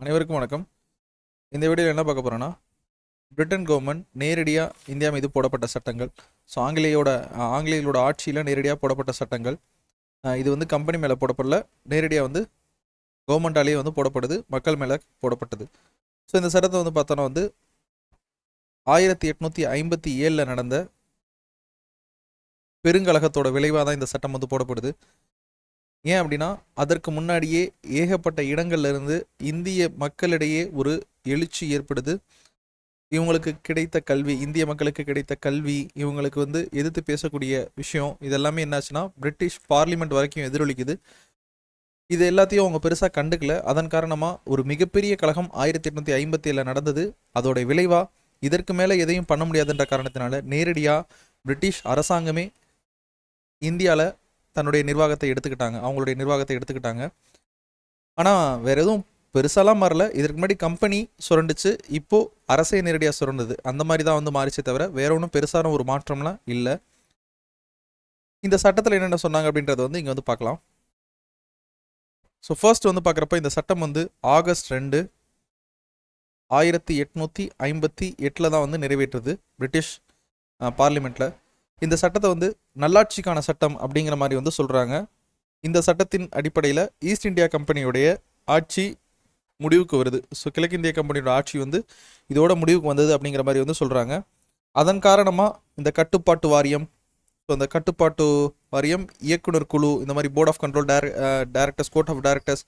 அனைவருக்கும் வணக்கம். இந்த வீடியோவில் என்ன பார்க்க போகிறோன்னா பிரிட்டன் கவர்மெண்ட் நேரடியாக இந்தியா மீது போடப்பட்ட சட்டங்கள் ஸோ ஆங்கிலேயோட அஹ், ஆங்கிலேயர்களோட ஆட்சியில் நேரடியாக போடப்பட்ட சட்டங்கள் இது வந்து கம்பெனி மேலே போடப்படல நேரடியாக வந்து கவர்மெண்டாலேயே வந்து போடப்படுது மக்கள் மேலே போடப்பட்டது. ஸோ இந்த சட்டத்தை வந்து பார்த்தோன்னா வந்து ஆயிரத்தி எட்நூற்றி ஐம்பத்தி ஏழில் நடந்த பெருங்கழகத்தோட விளைவாக தான் இந்த சட்டம் வந்து போடப்படுது. ஏன் அப்படின்னா அதற்கு முன்னாடியே ஏகப்பட்ட இடங்கள்ல இருந்து இந்திய மக்களிடையே ஒரு எழுச்சி ஏற்படுது. இவங்களுக்கு கிடைத்த கல்வி இந்திய மக்களுக்கு கிடைத்த கல்வி இவங்களுக்கு வந்து எதிர்த்து பேசக்கூடிய விஷயம் இதெல்லாமே என்னாச்சுன்னா பிரிட்டிஷ் பார்லிமெண்ட் வரைக்கும் எதிரொலிக்குது. இது எல்லாத்தையும் அவங்க பெருசாக கண்டுக்கல. அதன் காரணமாக ஒரு மிகப்பெரிய கழகம் ஆயிரத்தி எட்நூற்றி ஐம்பத்தி ஏழில் நடந்தது. அதோட விளைவாக இதற்கு மேலே எதையும் பண்ண முடியாதுன்ற காரணத்தினால நேரடியாக பிரிட்டிஷ் அரசாங்கமே இந்தியாவில் தன்னுடைய நிர்வாகத்தை எடுத்துக்கிட்டாங்க. அவங்களுடைய நிர்வாகத்தை எடுத்துக்கிட்டாங்க. ஆனால் வேற எதுவும் பெருசாலாம் மாறல. இதற்கு முன்னாடி கம்பெனி சுரண்டுச்சு. இப்போ அரசே நேரடியாக சுரண்டுது. அந்த மாதிரி தான் வந்து மாறிச்சே தவிர வேற ஒன்றும் பெருசான ஒரு மாற்றம்லாம் இல்லை. இந்த சட்டத்தில் என்னென்ன சொன்னாங்க அப்படின்றத வந்து இங்கே வந்து பார்க்கலாம். ஸோ ஃபர்ஸ்ட் வந்து பார்க்குறப்ப இந்த சட்டம் வந்து ஆகஸ்ட் ரெண்டு ஆயிரத்தி எட்நூற்றி ஐம்பத்தி எட்டில் தான் வந்து நிறைவேற்றுது. பிரிட்டிஷ் பார்லிமெண்ட்டில் இந்த சட்டத்தை வந்து நல்லாட்சிக்கான சட்டம் அப்படிங்கிற மாதிரி வந்து சொல்கிறாங்க இந்த சட்டத்தின் அடிப்படையில் ஈஸ்ட் இந்தியா கம்பெனியுடைய ஆட்சி முடிவுக்கு வருது. ஸோ கிழக்கிந்திய கம்பெனியோட ஆட்சி வந்து இதோட முடிவுக்கு வந்தது அப்படிங்கிற மாதிரி வந்து சொல்கிறாங்க அதன் காரணமாக இந்த கட்டுப்பாட்டு வாரியம் ஸோ அந்த கட்டுப்பாட்டு வாரியம் இயக்குனர் குழு இந்த மாதிரி போர்ட் ஆஃப் கண்ட்ரோல் டேர டேரக்டர்ஸ் கோர்ட் ஆஃப் டேரக்டர்ஸ்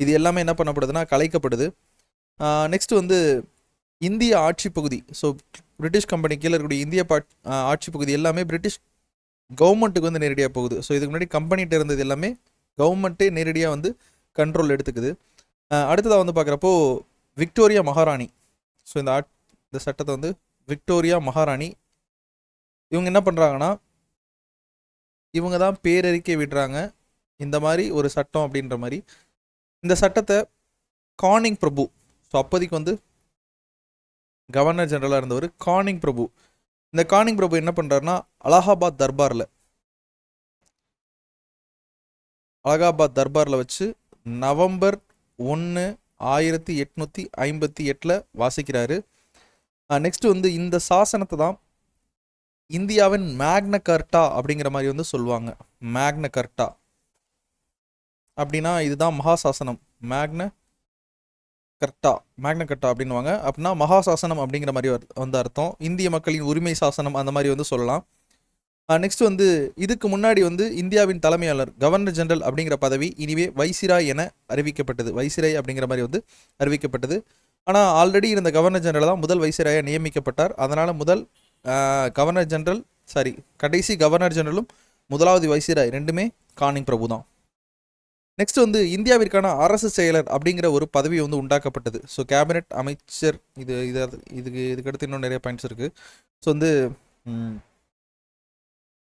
இது எல்லாமே என்ன பண்ணப்படுதுன்னா கலைக்கப்படுது. நெக்ஸ்ட் வந்து இந்திய ஆட்சி பகுதி ஸோ பிரிட்டிஷ் கம்பெனி கீழே இருக்கக்கூடிய இந்திய பாட் ஆட்சி பகுதி எல்லாமே பிரிட்டிஷ் கவர்மெண்ட்டுக்கு வந்து நேரடியாக போகுது. ஸோ இதுக்கு முன்னாடி கம்பெனிகிட்ட இருந்தது எல்லாமே கவர்மெண்ட்டே நேரடியாக வந்து கண்ட்ரோல் எடுத்துக்குது. அடுத்ததாக வந்து பார்க்குறப்போ விக்டோரியா மகாராணி. ஸோ இந்த ஆட் இந்த சட்டத்தை வந்து விக்டோரியா மகாராணி இவங்க என்ன பண்ணுறாங்கன்னா இவங்க தான் பேரறிக்கை விடுறாங்க. இந்த மாதிரி ஒரு சட்டம் அப்படின்ற மாதிரி. இந்த சட்டத்தை கானிங் பிரபு ஸோ அப்போதைக்கு வந்து கவர்னர் ஜெனரலாக இருந்தவர் கானிங் பிரபு. இந்த கானிங் பிரபு என்ன பண்ணுறாருன்னா அலகாபாத் தர்பாரில் அலகாபாத் தர்பாரில் வச்சு நவம்பர் ஒன்று ஆயிரத்தி எட்நூற்றி ஐம்பத்தி எட்டில் வாசிக்கிறாரு. நெக்ஸ்ட் வந்து இந்த சாசனத்தை தான் இந்தியாவின் மேக்ன கர்ட்டா அப்படிங்கிற மாதிரி வந்து சொல்லுவாங்க. மேக்ன கர்ட்டா. அப்படின்னா இதுதான் மகாசாசனம் மேக்ன கர்டா மேக்ன கர்டா அப்படின்னுவாங்க. அப்படின்னா மகாசாசனம் அப்படிங்கிற மாதிரி வந்த வந்து அர்த்தம். இந்திய மக்களின் உரிமை சாசனம் அந்த மாதிரி வந்து சொல்லலாம். நெக்ஸ்ட் வந்து இதுக்கு முன்னாடி வந்து இந்தியாவின் தலைமையாளர் கவர்னர் ஜெனரல் அப்படிங்கிற பதவி இனிவே வைசிராய் என அறிவிக்கப்பட்டது. வைசிராய் அப்படிங்கிற மாதிரி வந்து அறிவிக்கப்பட்டது. ஆனால் ஆல்ரெடி இருந்த கவர்னர் ஜெனரல் தான் முதல் வைசிராயை நியமிக்கப்பட்டார். அதனால் முதல் கவர்னர் ஜெனரல் சாரி கடைசி கவர்னர் ஜெனரலும் முதலாவது வைசிராய் ரெண்டுமே கானிங் பிரபு தான். நெக்ஸ்ட் வந்து இந்தியாவிற்கான அரசு செயலர் அப்படிங்கிற ஒரு பதவி வந்து உண்டாக்கப்பட்டது. ஸோ கேபினெட் அமைச்சர் இது இது இதுக்கு இதுக்கடுத்து இன்னும் நிறைய பாயிண்ட்ஸ் இருக்குது ஸோ வந்து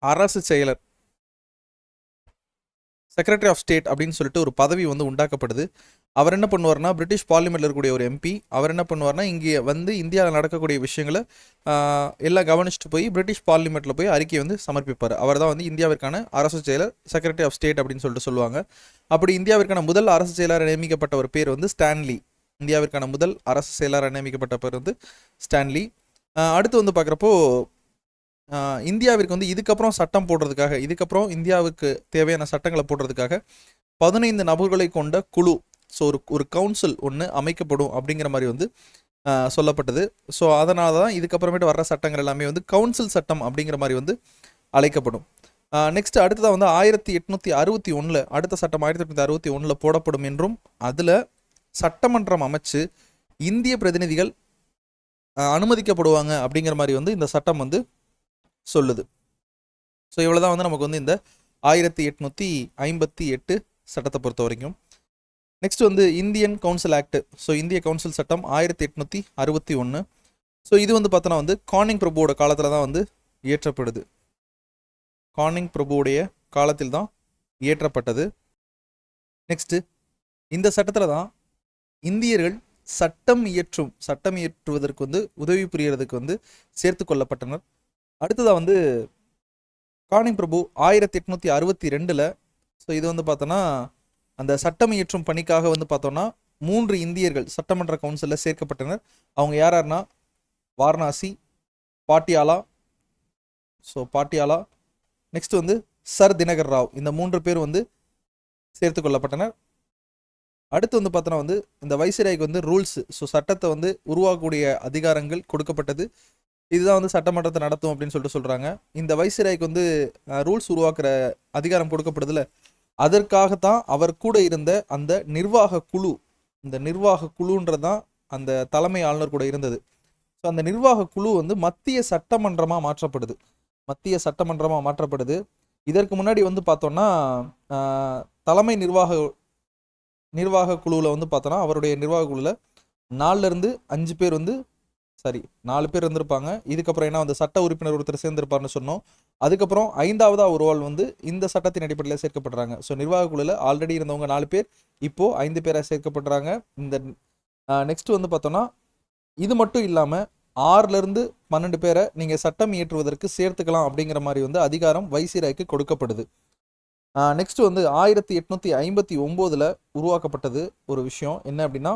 அரசு செயலர் செக்ரட்டரி ஆஃப் ஸ்டேட் அப்படின்னு சொல்லிட்டு ஒரு பதவி வந்து உண்டாக்கப்படுது அவர் என்ன பண்ணுவார்னா பிரிட்டிஷ் பார்லிமெண்ட்டில் இருக்கக்கூடிய ஒரு எம்பி அவர் என்ன பண்ணுவார்னா இங்கே வந்து இந்தியாவில் நடக்கக்கூடிய விஷயங்களை எல்லாம் கவனிச்சுட்டு போய் பிரிட்டிஷ் பார்லிமெண்ட்டில் போய் அறிக்கை வந்து சமர்ப்பிப்பார். அவர் தான் வந்து இந்தியாவிற்கான அரசு செயலர் செக்ரட்டரி ஆஃப் ஸ்டேட் அப்படின்னு சொல்லிட்டு சொல்லுவாங்க. அப்படி இந்தியாவிற்கான முதல் அரசு செயலர் நியமிக்கப்பட்ட ஒரு பேர் வந்து ஸ்டான்லி இந்தியாவிற்கான முதல் அரசு செயலராக நியமிக்கப்பட்ட பேர் வந்து ஸ்டான்லி அடுத்து வந்து பார்க்குறப்போ இந்தியாவிற்கு வந்து இதுக்கப்புறம் சட்டம் போடுறதுக்காக இதுக்கப்புறம் இந்தியாவுக்கு தேவையான சட்டங்களை போடுறதுக்காக பதினைந்து நபர்களை கொண்ட குழு ஸோ ஒரு ஒரு கவுன்சில் ஒன்று அமைக்கப்படும் அப்படிங்கிற மாதிரி வந்து சொல்லப்பட்டது. ஸோ அதனால தான் இதுக்கப்புறமேட்டு வர்ற சட்டங்கள் எல்லாமே வந்து கவுன்சில் சட்டம் அப்படிங்கிற மாதிரி வந்து அழைக்கப்படும். நெக்ஸ்ட் அடுத்ததாக வந்து ஆயிரத்தி எட்நூற்றி அறுபத்தி ஒன்றில் அடுத்த சட்டம் ஆயிரத்தி எட்நூற்றி அறுபத்தி ஒன்றில் போடப்படும் என்றும் அதில் சட்டமன்றம் அமைச்சு இந்திய பிரதிநிதிகள் அனுமதிக்கப்படுவாங்க அப்படிங்கிற மாதிரி வந்து இந்த சட்டம் வந்து சொல்லுது. ஸோ இவ்வளோ தான் வந்து நமக்கு வந்து இந்த ஆயிரத்தி எட்நூற்றி ஐம்பத்தி எட்டு சட்டத்தை பொறுத்த வரைக்கும். நெக்ஸ்ட் வந்து இந்தியன் கவுன்சில் ஆக்ட் ஸோ இந்திய கவுன்சில் சட்டம் ஆயிரத்தி எட்நூற்றி அறுபத்தி ஒன்று ஸோ இது வந்து பார்த்தோன்னா வந்து கானிங் பிரபுவோட காலத்தில் தான் வந்து இயற்றப்படுது. கானிங் பிரபுவுடைய காலத்தில் தான் இயற்றப்பட்டது. நெக்ஸ்ட்டு இந்த சட்டத்தில் தான் இந்தியர்கள் சட்டம் இயற்றும் சட்டம் இயற்றுவதற்கு வந்து உதவி புரியறதுக்கு வந்து சேர்த்து கொள்ளப்பட்டனர். அடுத்ததாக வந்து கானிங் பிரபு ஆயிரத்தி எட்நூற்றி அறுபத்தி ரெண்டில் ஸோ இது வந்து பார்த்தோன்னா அந்த சட்டம் இயற்றும் பணிக்காக வந்து பார்த்தோன்னா மூன்று இந்தியர்கள் சட்டமன்ற கவுன்சிலில் சேர்க்கப்பட்டனர். அவங்க யார் யாருன்னா வாரணாசி பாட்டியாலா ஸோ பாட்டியாலா நெக்ஸ்ட் வந்து சர் தினகர் ராவ். இந்த மூன்று பேர் வந்து சேர்த்து கொள்ளப்பட்டனர். அடுத்து வந்து பார்த்தோன்னா வந்து இந்த வைசிராய்க்கு வந்து ரூல்ஸ் ஸோ சட்டத்தை வந்து உருவாக்கக்கூடிய அதிகாரங்கள் கொடுக்கப்பட்டது. இதுதான் வந்து சட்டமன்றத்தை நடத்தும் அப்படின்னு சொல்லிட்டு சொல்கிறாங்க இந்த வைசிராய்க்கு வந்து ரூல்ஸ் உருவாக்குற அதிகாரம் கொடுக்கப்படுதுல அதற்காகத்தான் அவர் கூட இருந்த அந்த நிர்வாக குழு இந்த நிர்வாக குழுன்றதான் அந்த தலைமை ஆளுநர் கூட இருந்தது. ஸோ அந்த நிர்வாக குழு வந்து மத்திய சட்டமன்றமாக மாற்றப்படுது. மத்திய சட்டமன்றமாக மாற்றப்படுது. இதற்கு முன்னாடி வந்து பார்த்தோம்னா தலைமை நிர்வாக நிர்வாக குழுவில் வந்து பார்த்தோன்னா அவருடைய நிர்வாக குழுவில் நாலுலேருந்து அஞ்சு பேர் வந்து சரி நாலு பேர் இருந்திருப்பாங்க. இதுக்கப்புறம் என்ன வந்து சட்ட உறுப்பினர் ஒருத்தர் சேர்ந்திருப்பார்னு சொன்னோம். அதுக்கப்புறம் ஐந்தாவதா ஒரு ஆள் வந்து இந்த சட்டத்தின் அடிப்படையில் சேர்க்கப்படுறாங்க. ஸோ நிர்வாக குழுவில் ஆல்ரெடி இருந்தவங்க நாலு பேர். இப்போ ஐந்து பேராக சேர்க்கப்படுறாங்க. இந்த நெக்ஸ்ட் வந்து பார்த்தோன்னா இது மட்டும் இல்லாமல் ஆறுலேருந்து பன்னெண்டு பேரை நீங்கள் சட்டம் இயற்றுவதற்கு சேர்த்துக்கலாம் அப்படிங்கிற மாதிரி வந்து அதிகாரம் வைசிராய்க்கு கொடுக்கப்படுது. நெக்ஸ்ட் வந்து ஆயிரத்தி எட்நூத்தி ஐம்பத்தி ஒம்போதில் உருவாக்கப்பட்டது ஒரு விஷயம். என்ன அப்படின்னா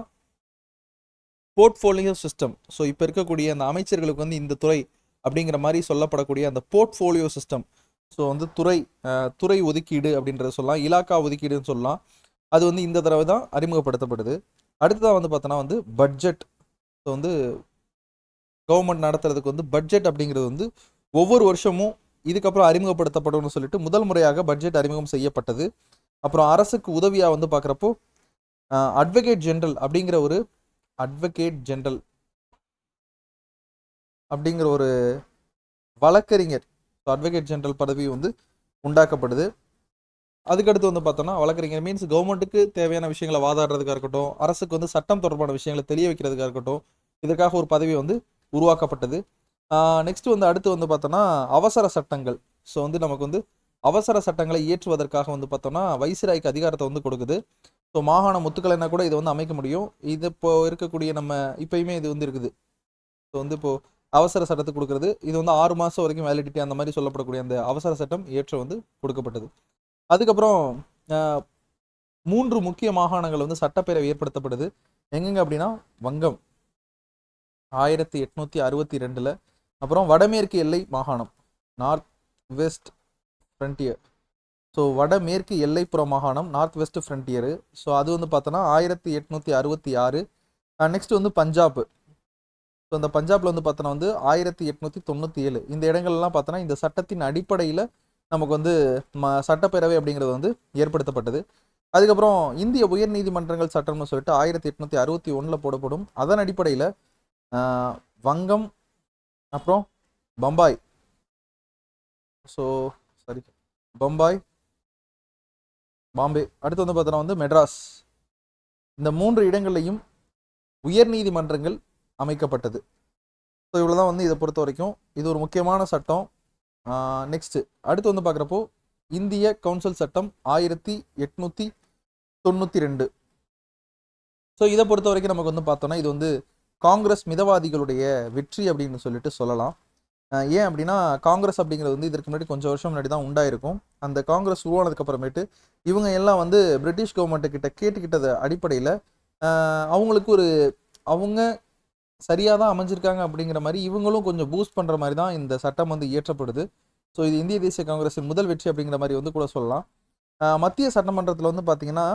போர்ட்ஃபோலியோ சிஸ்டம் ஸோ இப்போ இருக்கக்கூடிய அந்த அமைச்சர்களுக்கு வந்து இந்த துறை அப்படிங்கிற மாதிரி சொல்லப்படக்கூடிய அந்த போர்ட்ஃபோலியோ சிஸ்டம். ஸோ வந்து துறை துறை ஒதுக்கீடு அப்படின்றத சொல்லலாம். இலாக்கா ஒதுக்கீடுன்னு சொல்லலாம். அது வந்து இந்த தடவை தான் அறிமுகப்படுத்தப்படுது. அடுத்ததாக வந்து பார்த்தோன்னா வந்து பட்ஜெட். ஸோ வந்து கவர்மெண்ட் நடத்துறதுக்கு வந்து பட்ஜெட் அப்படிங்கிறது வந்து ஒவ்வொரு வருஷமும் இதுக்கப்புறம் அறிமுகப்படுத்தப்படும்னு சொல்லிட்டு முதல் முறையாக பட்ஜெட் அறிமுகம் செய்யப்பட்டது. அப்புறம் அரசுக்கு உதவியாக வந்து பார்க்குறப்போ அட்வொகேட் ஜென்ரல் அப்படிங்கிற ஒரு அட்வொகேட் ஜென்ரல் அப்படிங்கிற ஒரு வழக்கறிஞர் அட்வொகேட் ஜெனரல் பதவி வந்து உண்டாக்கப்படுது. அதுக்கடுத்து வந்து பார்த்தோம்னா வழக்கறிஞர் மீன்ஸ் கவர்மெண்ட்டுக்கு தேவையான விஷயங்களை வாதாடுறதுக்காக இருக்கட்டும் அரசுக்கு வந்து சட்டம் தொடர்பான விஷயங்களை தெரிய வைக்கிறதுக்காக இருக்கட்டும் இதற்காக ஒரு பதவி வந்து உருவாக்கப்பட்டது. நெக்ஸ்ட் வந்து அடுத்து வந்து பார்த்தோன்னா அவசர சட்டங்கள். ஸோ வந்து நமக்கு வந்து அவசர சட்டங்களை இயற்றுவதற்காக வந்து பார்த்தோம்னா வைசிராய்க்கு அதிகாரத்தை வந்து கொடுக்குது. ஸோ மாகாண முத்துக்களைனா கூட இதை வந்து அமைக்க முடியும். இது இப்போ இருக்கக்கூடிய நம்ம இப்பயுமே இது வந்து இருக்குது. ஸோ வந்து இப்போது அவசர சட்டத்தை கொடுக்கறது. இது வந்து ஆறு மாதம் வரைக்கும் வேலிடிட்டி அந்த மாதிரி சொல்லப்படக்கூடிய அந்த அவசர சட்டம் ஏற்ற வந்து கொடுக்கப்பட்டது. அதுக்கப்புறம் மூன்று முக்கிய மாகாணங்கள் வந்து சட்டப்பேரவை ஏற்படுத்தப்படுது. எங்கெங்க அப்படின்னா வங்கம். ஆயிரத்தி எட்நூத்தி அறுபத்தி ரெண்டுல. அப்புறம் வடமேற்கு எல்லை மாகாணம். நார்த் வெஸ்ட் ஃப்ரண்டியர் ஸோ வடமேற்கு எல்லைப்புற மாகாணம் நார்த் வெஸ்ட் ஃப்ரண்டியரு ஸோ அது வந்து பார்த்தோன்னா ஆயிரத்தி எட்நூத்தி அறுபத்தி ஆறு. நெக்ஸ்ட் வந்து பஞ்சாப் ஸோ இந்த பஞ்சாப்ல வந்து பார்த்தோன்னா வந்து ஆயிரத்தி எட்நூத்தி தொண்ணூற்றி ஏழு இந்த இடங்கள்லாம் பார்த்தோன்னா இந்த சட்டத்தின் அடிப்படையில் நமக்கு வந்து ம சட்டப்பேரவை அப்படிங்கிறது வந்து ஏற்படுத்தப்பட்டது. அதுக்கப்புறம் இந்திய உயர் நீதிமன்றங்கள் சட்டம்னு சொல்லிட்டு ஆயிரத்தி எட்நூத்தி அறுபத்தி ஒன்றில் போடப்படும். அதன் அடிப்படையில் வங்கம் அப்புறம் Bombay. So sorry Bombay Bombay. அடுத்து வந்து பார்த்தோன்னா வந்து மெட்ராஸ். இந்த மூன்று இடங்கள்லையும் உயர்நீதிமன்றங்கள் அமைக்கப்பட்டது. ஸோ இவ்வளோ தான் வந்து இதை பொறுத்த வரைக்கும். இது ஒரு முக்கியமான சட்டம். நெக்ஸ்ட்டு அடுத்து வந்து பார்க்குறப்போ இந்திய கவுன்சில் சட்டம் ஆயிரத்தி எட்நூற்றி தொண்ணூற்றி ரெண்டு. ஸோ இதை பொறுத்த வரைக்கும் நமக்கு வந்து பார்த்தோன்னா இது வந்து காங்கிரஸ் மிதவாதிகளுடைய வெற்றி அப்படின்னு சொல்லிட்டு சொல்லலாம். ஏன் அப்படின்னா காங்கிரஸ் அப்படிங்கிறது வந்து இதற்கு முன்னாடி கொஞ்சம் வருஷம் முன்னாடி தான் உண்டாயிருக்கும். அந்த காங்கிரஸ் உருவானதுக்கு அப்புறமேட்டு இவங்க எல்லாம் வந்து பிரிட்டிஷ் கவர்மெண்ட்டு கிட்ட கேட்டுக்கிட்டது அடிப்படையில் அவங்களுக்கு ஒரு அவங்க சரியாக தான் அமைஞ்சிருக்காங்க அப்படிங்கிற மாதிரி இவங்களும் கொஞ்சம் பூஸ்ட் பண்ணுற மாதிரி தான் இந்த சட்டம் வந்து இயற்றப்படுது. ஸோ இது இந்திய தேசிய காங்கிரஸின் முதல் வெற்றி அப்படிங்கிற மாதிரி வந்து கூட சொல்லலாம். மத்திய சட்டமன்றத்தில் வந்து பார்த்தீங்கன்னா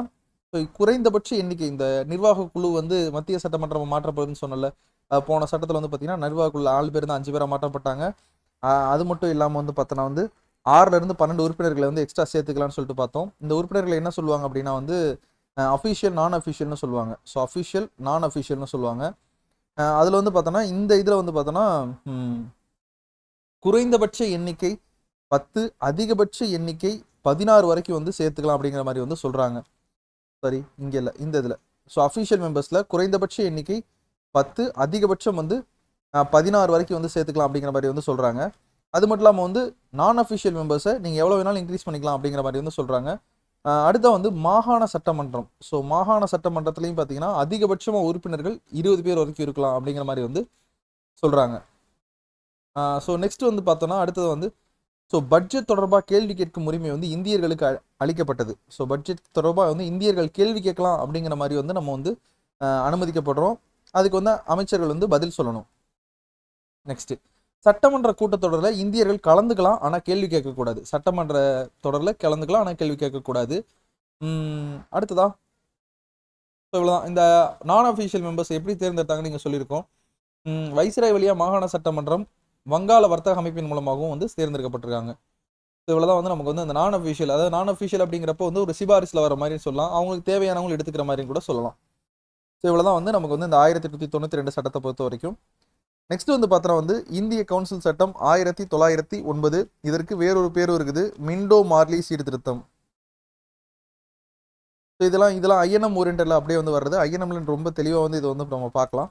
ஸோ குறைந்தபட்ச எண்ணிக்கை இந்த நிர்வாக குழு வந்து மத்திய சட்டமன்றம் மாற்றப்படுதுன்னு சொன்னல போன சட்டத்தில் வந்து பார்த்தீங்கன்னா நிர்வாக குழு ஆறு பேர் தான் அஞ்சு பேராக மாற்றப்பட்டாங்க. அது மட்டும் இல்லாமல் வந்து பார்த்தோன்னா வந்து ஆறுலேருந்து பன்னெண்டு உறுப்பினர்களை வந்து எக்ஸ்ட்ரா சேர்த்துக்கலாம்னு சொல்லிட்டு பார்த்தோம். இந்த உறுப்பினர்களை என்ன சொல்லுவாங்க அப்படின்னா வந்து அஃபிஷியல் நான் அஃபிஷியல்னு சொல்லுவாங்க. ஸோ அஃபிஷியல் நான் அஃபிஷியல்னு சொல்லுவாங்க. அதில் வந்து பார்த்தோன்னா இந்த இதில் வந்து பார்த்தோன்னா குறைந்தபட்ச எண்ணிக்கை பத்து அதிகபட்ச எண்ணிக்கை பதினாறு வரைக்கும் வந்து சேர்த்துக்கலாம் அப்படிங்கிற மாதிரி வந்து சொல்கிறாங்க சரி இங்கே இல்லை இந்த இதில். ஸோ அஃபிஷியல் மெம்பர்ஸில் குறைந்தபட்ச எண்ணிக்கை பத்து அதிகபட்சம் வந்து பதினாறு வரைக்கும் வந்து சேர்த்துக்கலாம் அப்படிங்கிற மாதிரி வந்து சொல்கிறாங்க அது மட்டும் இல்லாமல் வந்து நான் அஃபிஷியல் மெம்பர்ஸை நீங்கள் எவ்வளோ வேணாலும் இன்க்ரீஸ் பண்ணிக்கலாம் அப்படிங்கிற மாதிரி வந்து சொல்கிறாங்க அடுத்த வந்து மாகாண சட்டமன்றம். ஸோ மாகாண சட்டமன்றத்துலையும் பார்த்தீங்கன்னா அதிகபட்சமாக உறுப்பினர்கள் இருபது பேர் வரைக்கும் இருக்கலாம் அப்படிங்கிற மாதிரி வந்து சொல்கிறாங்க ஸோ நெக்ஸ்ட் வந்து பார்த்தோன்னா அடுத்தது வந்து ஸோ பட்ஜெட் தொடர்பாக கேள்வி கேட்கும் உரிமை வந்து இந்தியர்களுக்கு அ- அளிக்கப்பட்டது. ஸோ பட்ஜெட் தொடர்பாக வந்து இந்தியர்கள் கேள்வி கேட்கலாம் அப்படிங்கிற மாதிரி வந்து நம்ம வந்து அனுமதிக்கப்படுறோம். அதுக்கு வந்து அமைச்சர்கள் வந்து பதில் சொல்லணும். நெக்ஸ்ட்டு சட்டமன்ற கூட்டத்தொடரில் இந்தியர்கள் கலந்துக்கலாம் ஆனால் கேள்வி கேட்கக்கூடாது. சட்டமன்ற தொடரில் கலந்துக்கலாம் ஆனால் கேள்வி கேட்கக்கூடாது. அடுத்ததா? ஸோ இவ்வளோதான் இந்த நான் அஃபிஷியல் மெம்பர்ஸ் எப்படி தேர்ந்தெடுத்தாங்கன்னு நீங்கள் சொல்லியிருக்கோம். வைசிராய் வழியாக மாகாண சட்டமன்றம் வங்காள வர்த்தக அமைப்பின் மூலமாகவும் வந்து தேர்ந்தெடுக்கப்பட்டிருக்காங்க. ஸோ இவ்வளோதான் வந்து நமக்கு வந்து அந்த நான் அஃபிஷியல் அதாவது நான் அஃபிஷியல் அப்படிங்கிறப்போ வந்து ஒரு சிபாரிசில் வர மாதிரி சொல்லலாம். அவங்களுக்கு தேவையானவங்க எடுத்துக்கிற மாதிரி கூட சொல்லலாம். ஸோ இவ்வளோதான் வந்து நமக்கு வந்து இந்த ஆயிரத்தி எட்நூற்றி தொண்ணூற்றி ரெண்டு சட்டத்தை பொறுத்த வரைக்கும். நெக்ஸ்ட் வந்து பார்த்தோன்னா வந்து இந்திய கவுன்சில் சட்டம் ஆயிரத்தி தொள்ளாயிரத்தி ஒன்பது. இதற்கு வேறொரு பேரும் இருக்குது மிண்டோ மார்லி சீர்திருத்தம் ஸோ இதெல்லாம் இதெல்லாம் ஐஎன்எம் ஓரியன்டில் அப்படியே வந்து வர்றது. ஐஎன்எம்ல ரொம்ப தெளிவாக வந்து இது வந்து நம்ம பார்க்கலாம்.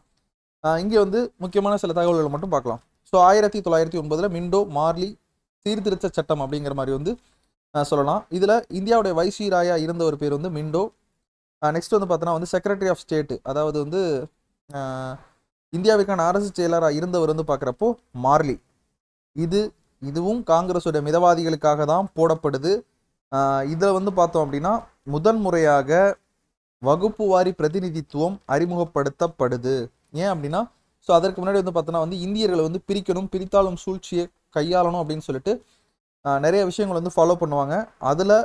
இங்கே வந்து முக்கியமான சில தகவல்களை மட்டும் பார்க்கலாம். ஸோ ஆயிரத்தி தொள்ளாயிரத்தி ஒன்பதில் மிண்டோ மார்லி சீர்திருத்த சட்டம் அப்படிங்கிற மாதிரி வந்து சொல்லலாம். இதில் இந்தியாவுடைய வைசீராயா இருந்த ஒரு பேர் வந்து மிண்டோ நெக்ஸ்ட் வந்து பார்த்தோன்னா வந்து செக்ரட்டரி ஆஃப் ஸ்டேட் அதாவது வந்து இந்தியாவுக்கான இந்தியாவிற்கான அரசு செயலராக இருந்தவர் வந்து பார்க்குறப்போ மார்லி. இது இதுவும் காங்கிரஸோட மிதவாதிகளுக்காக தான் போடப்படுது. இதில் வந்து பார்த்தோம் அப்படின்னா முதன் முறையாக வகுப்பு வாரி பிரதிநிதித்துவம் அறிமுகப்படுத்தப்படுது. ஏன் அப்படின்னா ஸோ அதற்கு முன்னாடி வந்து பார்த்தோன்னா வந்து இந்தியர்களை வந்து பிரிக்கணும் பிரித்தாளும் சூழ்ச்சியை கையாளணும் அப்படின்னு சொல்லிட்டு நிறைய விஷயங்கள் வந்து ஃபாலோ பண்ணுவாங்க. அதில்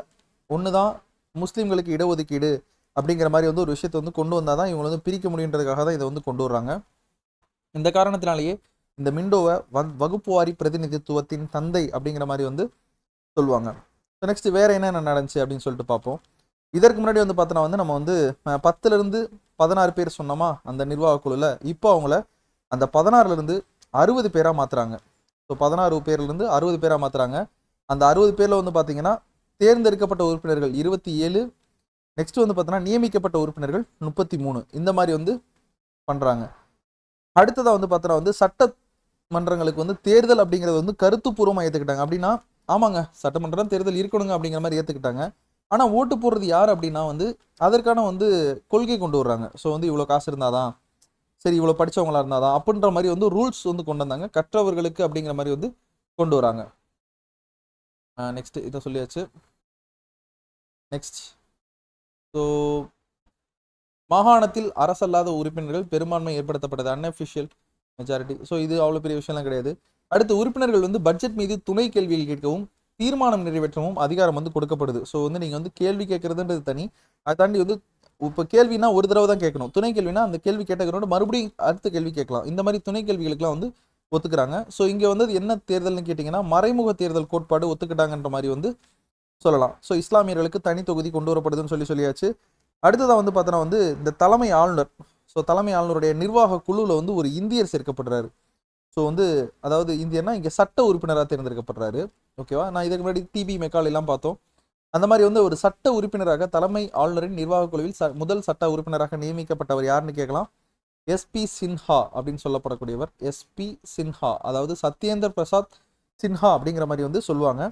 ஒன்று தான் முஸ்லீம்களுக்கு இடஒதுக்கீடு அப்படிங்கிற மாதிரி வந்து ஒரு விஷயத்தை வந்து கொண்டு வந்தால் தான் இவங்களை வந்து பிரிக்க முடியுன்றதுக்காக தான் இதை வந்து கொண்டு வர்றாங்க. இந்த காரணத்தினாலேயே இந்த மிண்டோவை வந் வகுப்புவாரி பிரதிநிதித்துவத்தின் தந்தை அப்படிங்கிற மாதிரி வந்து சொல்லுவாங்க. ஸோ நெக்ஸ்ட் வேற என்னென்ன நடந்துச்சு அப்படின்னு சொல்லிட்டு பார்ப்போம். இதற்கு முன்னாடி வந்து பார்த்தோன்னா வந்து நம்ம வந்து பத்துலேருந்து பதினாறு பேர் சொன்னோமா? அந்த நிர்வாக குழுவில் இப்போ அவங்கள அந்த பதினாறுலேருந்து அறுபது பேராக மாத்துறாங்க. ஸோ பதினாறு பேர்லேருந்து அறுபது பேராக மாற்றுறாங்க அந்த அறுபது பேரில் வந்து பார்த்தீங்கன்னா தேர்ந்தெடுக்கப்பட்ட உறுப்பினர்கள் இருபத்தி ஏழு நெக்ஸ்ட் வந்து பார்த்தோன்னா நியமிக்கப்பட்ட உறுப்பினர்கள் முப்பத்தி மூணு. இந்த மாதிரி வந்து பண்ணுறாங்க அடுத்ததாக வந்து பார்த்தோன்னா வந்து சட்டமன்றங்களுக்கு வந்து தேர்தல் அப்படிங்கிறது வந்து கருத்துப்பூர்வமாக ஏற்றுக்கிட்டாங்க அப்படின்னா ஆமாங்க சட்டமன்றம் தேர்தல் இருக்கணுங்க அப்படிங்கிற மாதிரி ஏற்றுக்கிட்டாங்க ஆனால் ஓட்டு போடுறது யார் அப்படின்னா வந்து அதற்கான வந்து கொள்கை கொண்டு வர்றாங்க. ஸோ வந்து இவ்வளோ காசு இருந்தாதான் சரி இவ்வளோ படித்தவங்களா இருந்தாதான் அப்படின்ற மாதிரி வந்து ரூல்ஸ் வந்து கொண்டு வந்தாங்க. கற்றவர்களுக்கு அப்படிங்கிற மாதிரி வந்து கொண்டு வராங்க. நெக்ஸ்ட் இதை சொல்லியாச்சு. நெக்ஸ்ட் ஸோ மாகாணத்தில் அரசல்லாத உறுப்பினர்கள் பெரும்பான்மை ஏற்படுத்தப்பட்டது. அன்அஃபிஷியல் மெஜாரிட்டி ஸோ இது அவ்வளோ பெரிய விஷயம்லாம் கிடையாது. அடுத்து உறுப்பினர்கள் வந்து பட்ஜெட் மீது துணை கேள்வியில் கேட்கவும் தீர்மானம் நிறைவேற்றவும் அதிகாரம் வந்து கொடுக்கப்படுது. ஸோ வந்து நீங்கள் வந்து கேள்வி கேட்கறதுன்றது தனி. அதை தாண்டி வந்து இப்போ கேள்வினா ஒரு தடவை தான் கேட்கணும். துணை கேள்வினா அந்த கேள்வி கேட்டகிறோட மறுபடியும் அடுத்த கேள்வி கேட்கலாம். இந்த மாதிரி துணை கேள்விகளுக்குலாம் வந்து ஒத்துக்கிறாங்க. ஸோ இங்கே வந்து என்ன தேர்தல்னு கேட்டிங்கன்னா மறைமுக தேர்தல் கோட்பாடு ஒத்துக்கிட்டாங்கன்ற மாதிரி வந்து சொல்லலாம். ஸோ இஸ்லாமியர்களுக்கு தனி தொகுதி கொண்டு வரப்படுதுன்னு சொல்லி சொல்லியாச்சு. அடுத்ததாக வந்து பார்த்தோன்னா வந்து இந்த தலைமை ஆளுநர். ஸோ தலைமை ஆளுநருடைய நிர்வாக குழுவில் வந்து ஒரு இந்தியர் சேர்க்கப்படுறாரு. ஸோ வந்து அதாவது இந்தியர்னா இங்கே சட்ட உறுப்பினராக தேர்ந்தெடுக்கப்படுறாரு. ஓகேவா நான் இதுக்கு முன்னாடி டிபி மெக்கால் எல்லாம் பார்த்தோம். அந்த மாதிரி வந்து ஒரு சட்ட உறுப்பினராக தலைமை ஆளுநரின் நிர்வாக குழுவில் ச- முதல் சட்ட உறுப்பினராக நியமிக்கப்பட்டவர் யாருன்னு கேட்கலாம். எஸ்பி சின்ஹா அப்படின்னு சொல்லப்படக்கூடியவர். எஸ்பி சின்ஹா அதாவது சத்யேந்தர் பிரசாத் சின்ஹா அப்படிங்கிற மாதிரி வந்து சொல்லுவாங்க.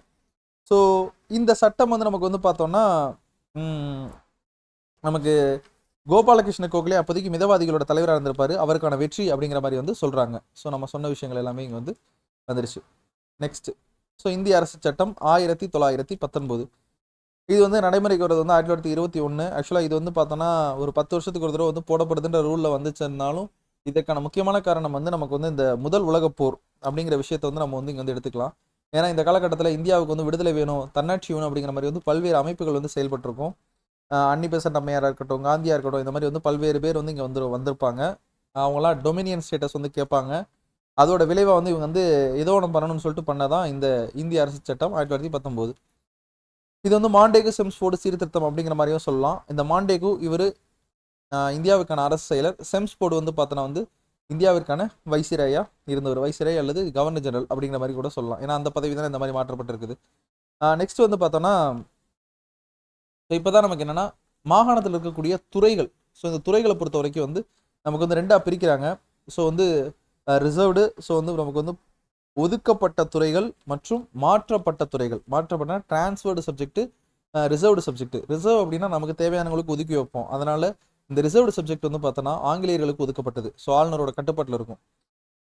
ஸோ இந்த சட்டம் வந்து நமக்கு வந்து பார்த்தோம்னா நமக்கு கோபாலகிருஷ்ண கோகலே அப்போதைக்கு மிதவாதிகளோட தலைவராக இருந்திருப்பாரு. அவருக்கான வெற்றி அப்படிங்கிற மாதிரி வந்து சொல்றாங்க. ஸோ நம்ம சொன்ன விஷயங்கள் எல்லாமே இங்கே வந்து வந்துருச்சு. நெக்ஸ்ட் ஸோ இந்திய அரசு சட்டம் ஆயிரத்தி தொள்ளாயிரத்தி பத்தொன்பது. இது வந்து நடைமுறைக்கு வரது வந்து ஆயிரத்தி தொள்ளாயிரத்தி இருபத்தி ஒன்று ஆக்சுவலாக இது வந்து பார்த்தோன்னா ஒரு பத்து வருஷத்துக்கு ஒரு தடவை வந்து போடப்படுதுன்ற ரூலில் வந்துச்சுன்னாலும் இதற்கான முக்கியமான காரணம் வந்து நமக்கு வந்து இந்த முதல் உலகப் போர் அப்படிங்கிற விஷயத்தை வந்து நம்ம வந்து இங்கே வந்து எடுத்துக்கலாம். ஏன்னா இந்த காலகட்டத்தில் இந்தியாவுக்கு வந்து விடுதலை வேணும் தன்னாட்சி வேணும் அப்படிங்கிற மாதிரி வந்து பல்வேறு அமைப்புகள் வந்து செயல்பட்டிருக்கும். அன்னிபெசன்ட் அம்மையாராக இருக்கட்டும் காந்தியாக இருக்கட்டும் இந்த மாதிரி வந்து பல்வேறு பேர் வந்து இங்கே வந்து வந்திருப்பாங்க. அவங்களாம் டொமினியன் ஸ்டேட்டஸ் வந்து கேட்பாங்க. அதோட விளைவாக வந்து இவங்க வந்து ஏதோ ஒன்று பண்ணணும்னு சொல்லிட்டு பண்ணதான் இந்த இந்திய அரசு சட்டம் ஆயிரத்தி தொள்ளாயிரத்தி பத்தொம்போது இது வந்து மாண்டேகு செம்ஸ்போர்டு சீர்திருத்தம் அப்படிங்கிற மாதிரியும் சொல்லலாம். இந்த மாண்டேகு இவர் இந்தியாவுக்கான அரசு செயலர் செம்ஸ்போர்டு வந்து பார்த்தோன்னா வந்து இந்தியாவிற்கான வைசிராயா இருந்தவர். வைசிராய் அல்லது கவர்னர் ஜெனரல் அப்படிங்கிற மாதிரி கூட சொல்லலாம். ஏன்னா அந்த பதவி தான் இந்த மாதிரி மாற்றப்பட்டிருக்குது. நெக்ஸ்ட் வந்து பார்த்தோன்னா ஸோ இப்போ தான் நமக்கு என்னென்னா மாகாணத்தில் இருக்கக்கூடிய துறைகள். ஸோ இந்த துறைகளை பொறுத்த வரைக்கும் வந்து நமக்கு வந்து ரெண்டாக பிரிக்கிறாங்க. ஸோ வந்து ரிசர்வ்டு ஸோ வந்து நமக்கு வந்து ஒதுக்கப்பட்ட துறைகள் மற்றும் மாற்றப்பட்ட துறைகள். மாற்றப்பட்ட transferred subject reserved subject reserve அப்படின்னா நமக்கு தேவையானவங்களுக்கு ஒதுக்கி வைப்போம். அதனால் இந்த ரிசர்வ்டு சப்ஜெக்ட் வந்து பார்த்தோன்னா ஆங்கிலேயர்களுக்கு ஒதுக்கப்பட்டது. ஸோ ஆளுநரோட கட்டுப்பாட்டில் இருக்கும்.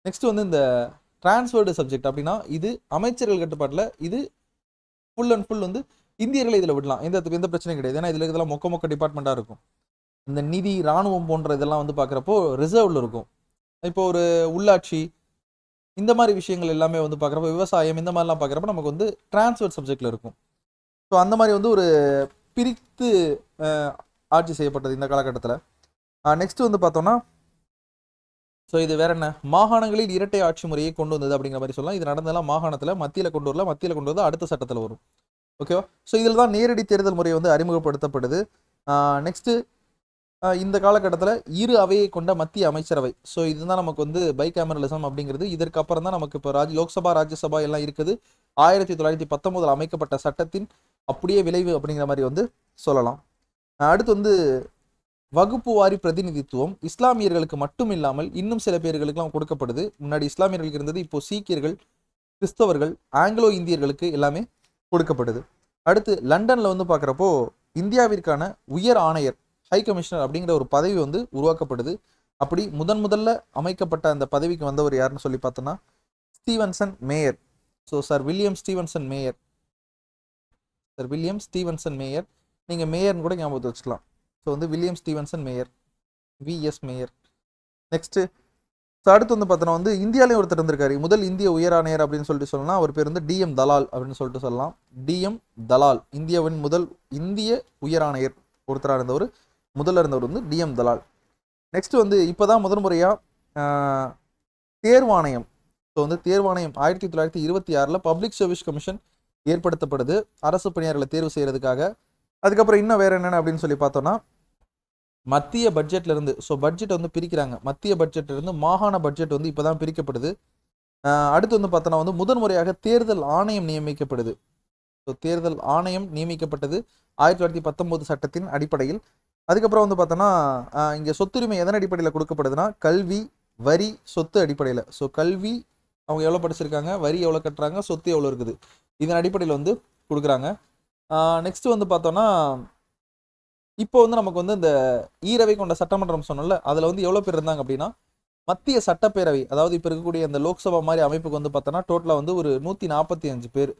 நெக்ஸ்ட் வந்து இந்த டிரான்ஸ்ஃபர்டு சப்ஜெக்ட் அப்படின்னா இது அமைச்சர்கள் கட்டுப்பாட்டில் இது ஃபுல் அண்ட் ஃபுல் வந்து இந்தியர்களை இதில் விடலாம். எந்த எந்த பிரச்சனையும் கிடையாது. ஏன்னா இதில் இதெல்லாம் மொக்க மொக்க டிபார்ட்மெண்ட்டாக இருக்கும். இந்த நிதி இராணுவம் போன்ற இதெல்லாம் வந்து பார்க்குறப்போ ரிசர்வ்ல இருக்கும். இப்போ ஒரு உள்ளாட்சி இந்த மாதிரி விஷயங்கள் எல்லாமே வந்து பார்க்குறப்போ விவசாயம் இந்த மாதிரிலாம் பார்க்குறப்ப நமக்கு வந்து டிரான்ஸ்ஃபர் சப்ஜெக்டில் இருக்கும். ஸோ அந்த மாதிரி வந்து ஒரு பிரித்து ஆட்சி செய்யப்பட்டது இந்த காலகட்டத்தில். நெக்ஸ்ட் வந்து பார்த்தோம்னா ஸோ இது வேற என்ன? மாகாணங்களில் இரட்டை ஆட்சி முறையை கொண்டு வந்தது அப்படிங்கிற மாதிரி சொல்லலாம். இது நடந்ததெல்லாம் மாகாணத்தில் மத்தியில் கொண்டு வரல. மத்தியில் கொண்டு வந்து அடுத்த சட்டத்தில் வரும். ஓகேவா ஸோ இதில் தான் நேரடி தேர்தல் முறை வந்து அறிமுகப்படுத்தப்படுது. நெக்ஸ்ட்டு இந்த காலகட்டத்தில் இரு அவையை கொண்ட மத்திய அமைச்சரவை. ஸோ இதுதான் நமக்கு வந்து பைகேமரலிசம் அப்படிங்கிறது. இதற்கப்புறம் தான் நமக்கு இப்போ ராஜ் லோக்சபா ராஜ்யசபா எல்லாம் இருக்குது. ஆயிரத்தி தொள்ளாயிரத்தி பத்தொம்போதில் அமைக்கப்பட்ட சட்டத்தின் அப்படியே விளைவு அப்படிங்கிற மாதிரி வந்து சொல்லலாம். அடுத்து வந்து வகுப்பு வாரி பிரதிநிதித்துவம். இஸ்லாமியர்களுக்கு மட்டும் இல்லாமல் இன்னும் சில பேர்களுக்கெல்லாம் கொடுக்கப்படுது. முன்னாடி இஸ்லாமியர்களுக்கு இருந்தது இப்போ சீக்கியர்கள் கிறிஸ்தவர்கள் ஆங்கிலோ இந்தியர்களுக்கு எல்லாமே கொடுக்கப்படுது. அடுத்து லண்டன்ல வந்து பார்க்குறப்போ இந்தியாவிற்கான உயர் ஆணையர் ஹை கமிஷனர் அப்படிங்கிற ஒரு பதவி வந்து உருவாக்கப்படுது. அப்படி முதன் முதல்ல அமைக்கப்பட்ட அந்த பதவிக்கு வந்தவர் யாருன்னு சொல்லி பார்த்தோன்னா Stevenson Meyer. So sir William Stevenson Meyer sir William Stevenson Meyer நீங்கள் மேயர்னு கூட ஞாபகத்தை வச்சுக்கலாம். ஸோ வந்து William Stevenson Meyer VS Meyer next so அடுத்து வந்து பார்த்தோன்னா வந்து இந்தியாவிலேயும் ஒருத்தர் இருந்திருக்காரு. முதல் இந்திய உயர் ஆணையர் அப்படின்னு சொல்லிட்டு சொல்லலாம். அவர் பேர் வந்து டிஎம் தலால் அப்படின்னு சொல்லிட்டு சொல்லலாம். டிஎம் தலால் இந்தியாவின் முதல் இந்திய உயர் ஆணையர் ஒருத்தராக இருந்தவர். முதல்ல இருந்தவர் வந்து டிஎம் தலால். நெக்ஸ்ட் வந்து இப்போ தான் முதல் முறையாக தேர்வாணையம். ஸோ வந்து தேர்வாணையம் ஆயிரத்தி தொள்ளாயிரத்தி இருபத்தி ஆறில் பப்ளிக் சர்வீஸ் கமிஷன் ஏற்படுத்தப்படுது. அரசு பணியாளர்களை தேர்வு செய்கிறதுக்காக அதுக்கப்புறம் இன்னும் வேறு என்னென்ன அப்படின்னு சொல்லி பார்த்தோன்னா மத்திய பட்ஜெட்ல இருந்து ஸோ பட்ஜெட் வந்து பிரிக்கிறாங்க. மத்திய பட்ஜெட்ல இருந்து மாகாண பட்ஜெட் வந்து இப்போதான் பிரிக்கப்படுது. அடுத்து வந்து பார்த்தோன்னா வந்து முதன்முறையாக தேர்தல் ஆணையம் நியமிக்கப்படுது. ஸோ தேர்தல் ஆணையம் நியமிக்கப்பட்டது ஆயிரத்தி தொள்ளாயிரத்தி பத்தொம்போது சட்டத்தின் அடிப்படையில். அதுக்கப்புறம் வந்து பார்த்தோன்னா இங்கே சொத்துரிமை எதன் அடிப்படையில் கொடுக்கப்படுதுன்னா கல்வி வரி சொத்து அடிப்படையில். ஸோ கல்வி அவங்க எவ்வளோ படிச்சிருக்காங்க? வரி எவ்வளோ கட்டுறாங்க? சொத்து எவ்வளோ இருக்குது? இதன் அடிப்படையில் வந்து கொடுக்குறாங்க. நெக்ஸ்ட் வந்து பார்த்தோன்னா இப்போ வந்து நமக்கு வந்து இந்த ஈரவை கொண்ட சட்டமன்றம் சொன்னோம்ல அதில் வந்து எவ்வளோ பேர் இருந்தாங்க அப்படின்னா மத்திய சட்டப்பேரவை அதாவது இப்போ இருக்கக்கூடிய இந்த லோக்சபா மாதிரி அமைப்புக்கு வந்து பார்த்தோன்னா டோட்டலாக வந்து ஒரு நூற்றி நாற்பத்தி அஞ்சு பேர்.